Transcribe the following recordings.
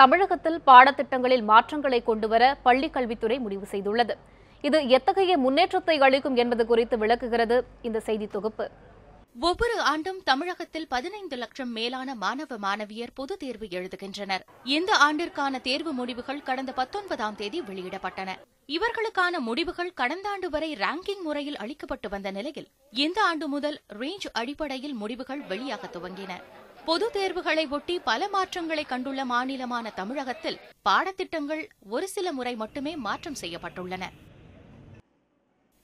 தமிழகத்தில் பாடத்திட்டங்களில் மாற்றங்களை கொண்டுவர பள்ளிக் கல்வித்துறை முடிவு செய்துள்ளது. இது எத்தகைய முன்னேற்றத்தை அளிக்கும் என்பது குறித்து விளக்குகிறது இந்த செய்தி தொகுப்பு. ஒவ்வொரு ஆண்டும் தமிழகத்தில் பதினைந்து லட்சம் மேலான மாணவ மாணவியர் பொது தேர்வு எழுதுகின்றனர். இந்த ஆண்டிற்கான தேர்வு முடிவுகள் கடந்த பத்தொன்பதாம் தேதி வெளியிடப்பட்டன. இவர்களுக்கான முடிவுகள் கடந்த ஆண்டு வரை ரேங்கிங் முறையில் அளிக்கப்பட்டு வந்த நிலையில் இந்த ஆண்டு முதல் ரேஞ்ச் அடிப்படையில் முடிவுகள் வெளியாக துவங்கின. பொது தேர்வுகளை ஒட்டி பல மாற்றங்களை கண்டுள்ள மாநிலமான தமிழகத்தில் பாடத்திட்டங்கள் ஒரு சில முறை மட்டுமே மாற்றம் செய்யப்பட்டுள்ளன.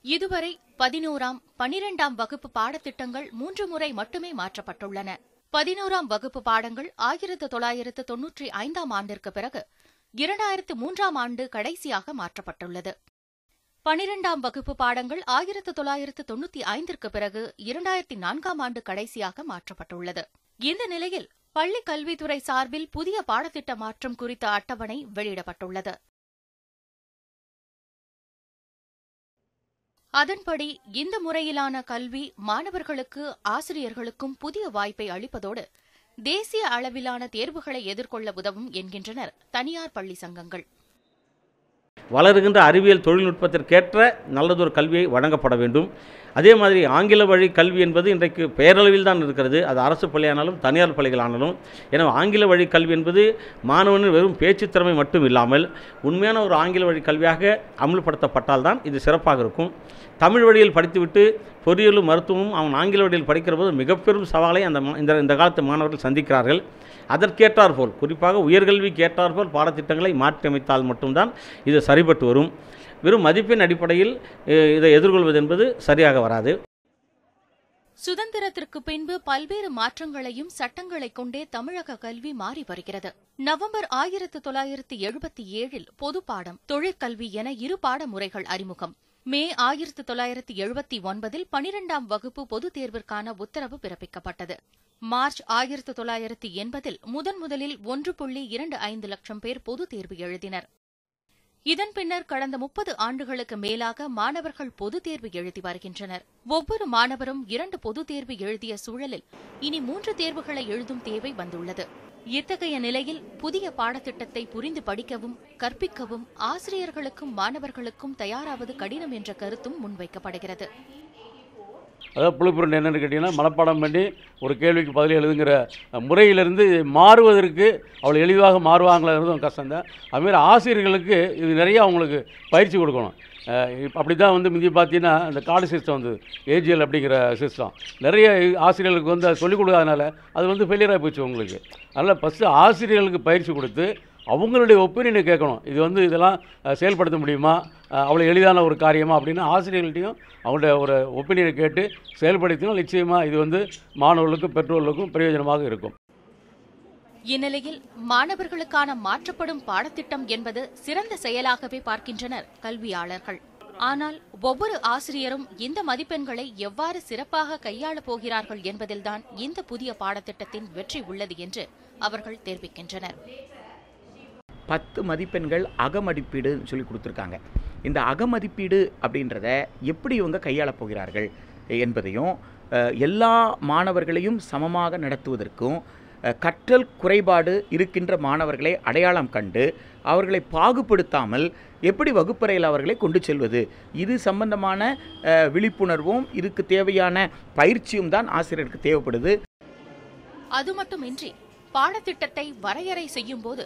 இதுவரை பதினோராம் பனிரெண்டாம் வகுப்பு பாடத்திட்டங்கள் மூன்று முறை மட்டுமே மாற்றப்பட்டுள்ளன. பதினோராம் வகுப்பு பாடங்கள் ஆயிரத்து தொள்ளாயிரத்து தொன்னூற்றி ஐந்தாம் ஆண்டிற்கு பிறகு இரண்டாயிரத்து மூன்றாம் ஆண்டு கடைசியாக மாற்றப்பட்டுள்ளது. பனிரெண்டாம் வகுப்பு பாடங்கள் ஆயிரத்து தொள்ளாயிரத்து தொன்னூற்றி ஐந்திற்கு பிறகு இரண்டாயிரத்தி நான்காம் ஆண்டு கடைசியாக மாற்றப்பட்டுள்ளது. இந்த நிலையில் பள்ளி கல்வித்துறை சார்பில் புதிய பாடத்திட்ட மாற்றம் குறித்த அட்டவணை வெளியிடப்பட்டுள்ளது. அதன்படி இந்த முறையிலான கல்வி மாணவர்களுக்கு ஆசிரியர்களுக்கும் புதிய வாய்ப்பை அளிப்பதோடு தேசிய அளவிலான தேர்வுகளை எதிர்கொள்ள உதவும் என்கின்றனர் தனியார் பள்ளி சங்கங்கள். வளருகின்ற அறிவியல் தொழில்நுட்பத்திற்கேற்ற நல்லதொரு கல்வியை வழங்கப்பட வேண்டும். அதே மாதிரி ஆங்கில வழி கல்வி என்பது இன்றைக்கு பேரளவில் தான் இருக்கிறது. அது அரசு பள்ளியானாலும் தனியார் பள்ளிகளானாலும் எனவே ஆங்கில வழி கல்வி என்பது மாணவனின் வெறும் பேச்சுத்திறமை மட்டும் இல்லாமல் உண்மையான ஒரு ஆங்கில வழி கல்வியாக அமல்படுத்தப்பட்டால் தான் இது சிறப்பாக இருக்கும். தமிழ் வழியில் படித்துவிட்டு பொறியியலும் மருத்துவமும் அவன் ஆங்கில வழியில் படிக்கிற போது மிகப்பெரும் சவாலை அந்த இந்த இந்த காலத்து மாணவர்கள் சந்திக்கிறார்கள். அதற்கேற்றாற்போல் குறிப்பாக உயர்கல்விக்கு ஏற்றாற்போல் பாடத்திட்டங்களை மாற்றியமைத்தால் மட்டும்தான் இது சரிபட்டு வரும். வெறும் மதிப்பின் அடிப்படையில் இதை எதிர்கொள்வது என்பது சரியாக வராது. சுதந்திரத்திற்கு பின்பு பல்வேறு மாற்றங்களையும் சட்டங்களை கொண்டே தமிழக கல்வி மாறி வருகிறது. நவம்பர் ஆயிரத்து தொள்ளாயிரத்து எழுபத்தி ஏழில் பொதுப்பாடம் தொழிற்கல்வி என இரு பாடமுறைகள் அறிமுகம். மே ஆயிரத்து தொள்ளாயிரத்து எழுபத்தி ஒன்பதில் பனிரெண்டாம் வகுப்பு பொதுத் தேர்விற்கான உத்தரவு பிறப்பிக்கப்பட்டது. மார்ச் ஆயிரத்து தொள்ளாயிரத்து எண்பதில் முதன் முதலில் ஒன்று புள்ளி இரண்டு ஐந்து லட்சம் பேர் பொதுத் தேர்வு எழுதினர். இதன் பின்னர் கடந்த முப்பது ஆண்டுகளுக்கு மேலாக மாணவர்கள் பொதுத் தேர்வு எழுதி வருகின்றனர். ஒவ்வொரு மாணவரும் இரண்டு பொதுத் தேர்வு எழுதிய சூழலில் இனி மூன்று தேர்வுகளை எழுதும் தேவை வந்துள்ளது. இத்தகைய நிலையில் புதிய பாடத்திட்டத்தை புரிந்து படிக்கவும் கற்பிக்கவும் ஆசிரியர்களுக்கும் மாணவர்களுக்கும் தயாராவது கடினம் என்ற கருத்தும் முன்வைக்கப்படுகிறது. அதாவது புழுப்புரண்டு என்னென்னு கேட்டிங்கன்னா மனப்பாடம் பண்ணி ஒரு கேள்விக்கு பதில் எழுதுங்கிற முறையிலிருந்து மாறுவதற்கு அவ்வளோ எளிதாக மாறுவாங்கிறதும் கஷ்டம்தான் அதுமாரி ஆசிரியர்களுக்கு இது நிறைய அவங்களுக்கு பயிற்சி கொடுக்கணும். இப்போ அப்படி தான் வந்து முந்தி பார்த்தீங்கன்னா அந்த கார்டு சிஸ்டம் வந்து ஏஜிஎல் அப்படிங்கிற சிஸ்டம் நிறைய ஆசிரியர்களுக்கு வந்து அதை சொல்லிக் கொடுக்காதனால அது வந்து ஃபெயிலியராக போச்சு உங்களுக்கு. அதனால் ஃபஸ்ட்டு ஆசிரியர்களுக்கு பயிற்சி கொடுத்து அவங்களுடைய ஒப்பீனியனை கேட்கணும். இது வந்து இதெல்லாம் செயல்படுத்த முடியுமா? அவ்வளோ எளிதான ஒரு காரியமா அப்படின்னு ஆசிரியர்கள்ட்டையும் அவங்களுடைய ஒரு ஒப்பீனியனை கேட்டு செயல்படுத்தினால் நிச்சயமாக இது வந்து மாணவர்களுக்கும் பெற்றோர்களுக்கும் பிரயோஜனமாக இருக்கும். இந்நிலையில் மாணவர்களுக்கான மாற்றப்படும் பாடத்திட்டம் என்பது சிறந்த செயலாகவே பார்க்கின்றனர் கல்வியாளர்கள். ஆனால் ஒவ்வொரு ஆசிரியரும் இந்த மதிப்பெண்களை எவ்வாறு சிறப்பாக கையாளப் போகிறார்கள் என்பதில்தான் இந்த புதிய பாடத்திட்டத்தின் வெற்றி உள்ளது என்று அவர்கள் தெரிவிக்கின்றனர். பத்து மதிப்பெண்கள் அகமதிப்பீடுன்னு சொல்லி கொடுத்துருக்காங்க. இந்த அகமதிப்பீடு அப்படின்றத எப்படி இவங்க கையாளப் போகிறார்கள் என்பதையும் எல்லா மாணவர்களையும் சமமாக நடத்துவதற்கும் கற்றல் குறைபாடு இருக்கின்ற மாணவர்களை அடையாளம் கண்டு அவர்களை பாகுபடுத்தாமல் எப்படி வகுப்பறையில் அவர்களை கொண்டு செல்வது? இது சம்பந்தமான விழிப்புணர்வும் இதுக்கு தேவையான பயிற்சியும் தான் ஆசிரியருக்கு தேவைப்படுது. அது மட்டுமின்றி பாடத்திட்டத்தை வரையறை செய்யும் போது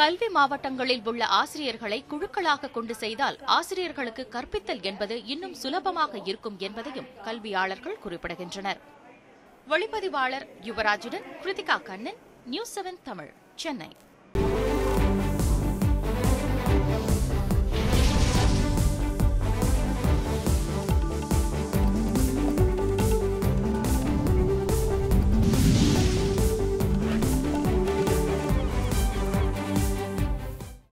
கல்வி மாவட்டங்களில் உள்ள ஆசிரியர்களை குழுக்களாக கொண்டு செய்தால் ஆசிரியர்களுக்கு கற்பித்தல் என்பது இன்னும் சுலபமாக இருக்கும் என்பதையும் கல்வியாளர்கள் குறிப்பிடுகின்றனர். ஒளிப்பதிவாளர் யுவராஜுடன் கிருதிகா கண்ணன் நியூஸ் செவன் தமிழ் சென்னை.